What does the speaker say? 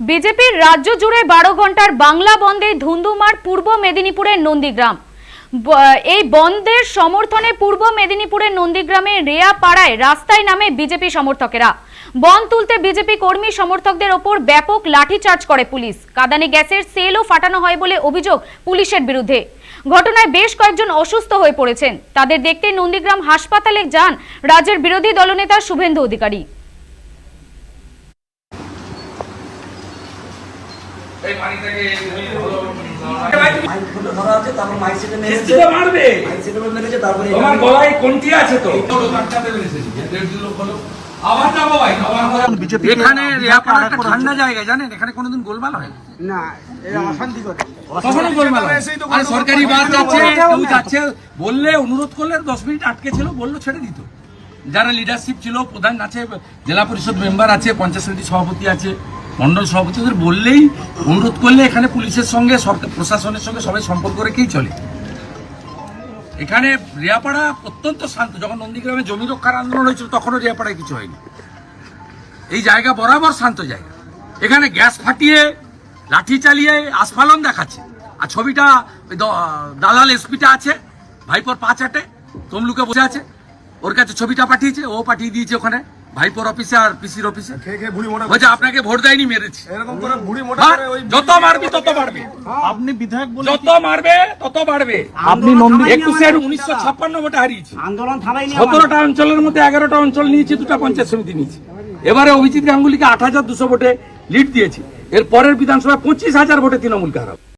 বিজেপির রাজ্য জুড়ে বারো ঘণ্টার বাংলা বন্ধে ধুন্ধুমার পূর্ব মেদিনীপুরের নন্দীগ্রাম। এই বন্ধের সমর্থনে পূর্ব মেদিনীপুরের নন্দীগ্রামে রেয়া পাড়ায় রাস্তায় নামে বিজেপি সমর্থকেরা। বন্ধ তুলতে বিজেপি কর্মী সমর্থকদের ওপর ব্যাপক লাঠিচার্জ করে পুলিশ। কাদানে গ্যাসের সেলও ফাটানো হয় বলে অভিযোগ পুলিশের বিরুদ্ধে। ঘটনায় বেশ কয়েকজন অসুস্থ হয়ে পড়েছেন। তাদের দেখতে নন্দীগ্রাম হাসপাতালে যান রাজ্যের বিরোধী দলনেতা শুভেন্দু অধিকারী। এই পানিটাকে ধরা আছে তারপর মেরেছে মারবে। মেরেছে তারপরে তোমার গলায় কোনটি আছে তো? এখানে ঠান্ডা জায়গা জানেন? এখানে কোনোদিন গোলমাল হয় না। এরা অশান্তি করে। কখনো গোলমাল আরে সরকারি বাস যাচ্ছে কেউ যাচ্ছে বললে অনুরোধ করলে দশ মিনিট আটকে ছিল বলল ছেড়ে দিত। যারা লিডারশিপ ছিল প্রধান আছে জেলা পরিষদ মেম্বার আছে পঞ্চায়েত সমিতি সভাপতি আছে মন্ডল সভাপতিদের বললেই অনুরোধ করলে এখানে পুলিশের সঙ্গে প্রশাসনের সঙ্গে সবাই সম্পর্ক রেখেই চলে। এখানে রিয়াপাড়া অত্যন্ত শান্ত। যখন নন্দীগ্রামে জমি রক্ষার আন্দোলন হয়েছিল, তখনও রিয়াপাড়ায় কিছু হয়নি। এই জায়গা বরাবর শান্ত জায়গা। এখানে গ্যাস ফাটিয়ে, লাঠি চালিয়ে আস্ফালন দেখাচ্ছে। আর ছবিটা দালাল এসপিটা আছে, ভাইপোর পাঁচ আটে তমলুকে বসে আছে। ওর কাছে ছবিটা পাঠিয়েছে, ও পাঠিয়ে দিয়েছে ওখানে। ভাইপোর অফিসে আর পিসির অফিসে বলছে আপনাকে ভোট দেয়নি মেরেছে। হ্যাঁ, যত মারবি তত বাড়বে আপনি বিধায়ক যত মারবে তত বাড়বে। আপনি একুশের উনিশশো ছাপ্পান্ন ভোটে হারিয়েছি। আন্দোলন সতেরোটা অঞ্চলের মধ্যে এগারোটা অঞ্চল নিয়েছি দুটা পঞ্চায়েত সমিতি নিয়েছি। এবারে অভিজিৎ গাঙ্গুলিকে আট হাজার দুশো ভোটে লিড দিয়েছি। এর পরের বিধানসভায় পঁচিশ হাজার ভোটে তৃণমূলকে হারাবো।